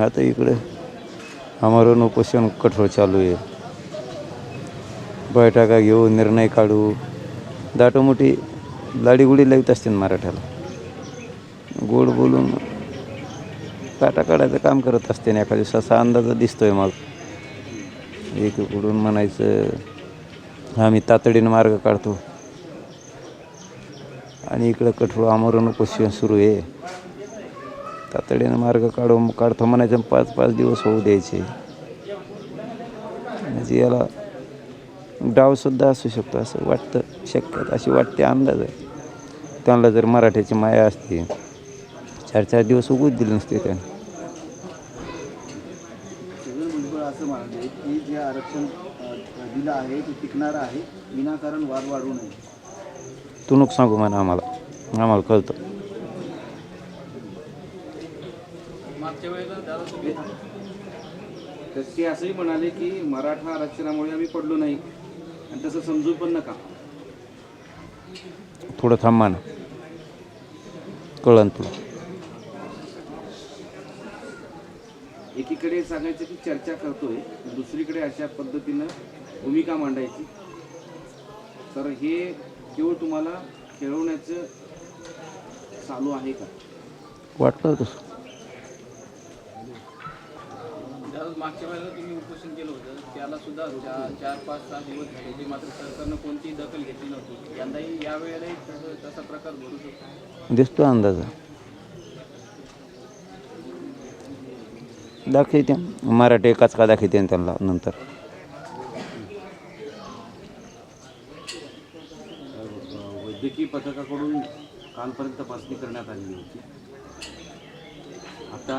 आता इकडे आमरण उपोषण कठोर चालू आहे बैठका घेऊ निर्णय काढू। दाटोमोठी लाडीगुडी लावित असते मराठ्याला। गोड बोलून काटा काढायचं काम करत असते ना एका दिवसाचा अंदाज दिसतोय मग एकीकडून म्हणायचं आम्ही तातडीनं मार्ग काढतो. आणि इकडं कठोर आमरण उपोषण सुरू आहे. तातडीनं मार्ग काढू काढतो म्हणायचं पाच पाच दिवस होऊ द्यायचे. म्हणजे याला डावसुद्धा असू शकतो असं वाटतं शक्यता अशी वाटते अंदाज आहे. त्यांना जर मराठ्याची माया असते चार चार दिवस उगूच दिले नसते त्याने. सगळं भुजबळ असं म्हणाले की जे आरक्षण अ, दिलं आहे ते टिकणारं आहे विनाकारण वाद वाढू नये. तू नको सांगू म्हणा आम्हाला. आम्हाला कळतं. तर ते असंही म्हणाले की मराठा आरक्षणामुळे आम्ही पडलो नाही. आणि तसं समजू पण नका. थोडं थांबा ना. कळन तुला? एकीकडे सांगायचं की चर्चा करतोय दुसरीकडे अशा पद्धतीनं भूमिका मांडायची. तर हे केवळ तुम्हाला खेळवण्याचं चालू आहे का? वाटलं तसं. ज्यावेळेस मागच्या वेळेला तुम्ही उपोषण केलं होतं. त्याला सुद्धा चार चार पाच सहा दिवस झाले. ते मात्र सरकारनं कोणतीही दखल घेतली नव्हती. यंदाही यावेळेलाही तसं तसा प्रकार घडू शकतो. दिसतो अंदाज. दाखवते. मराठी एकाच का दाखवते त्यांना नंतर? वैद्यकीय पथकाकडून कालपर्यंत तपासणी करण्यात आलेली होती. आता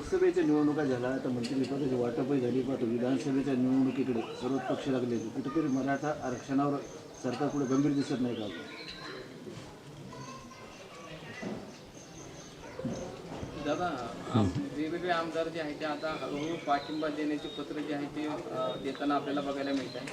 लोकसभेच्या निवडणुका झाल्या तर मंत्रिपदाची वाटपही झाली पण आता विधानसभेच्या निवडणुकीकडे सर्वच पक्ष लागले. कुठेतरी मराठा आरक्षणावर सरकार पुढे गंभीर दिसत नाही का? दादा आम- वेगवेगळे आमदार जे आहेत ते आता हळूहळू पाठिंबा देण्याचे पत्र जे आहे ते देताना आपल्याला बघायला मिळत आहे.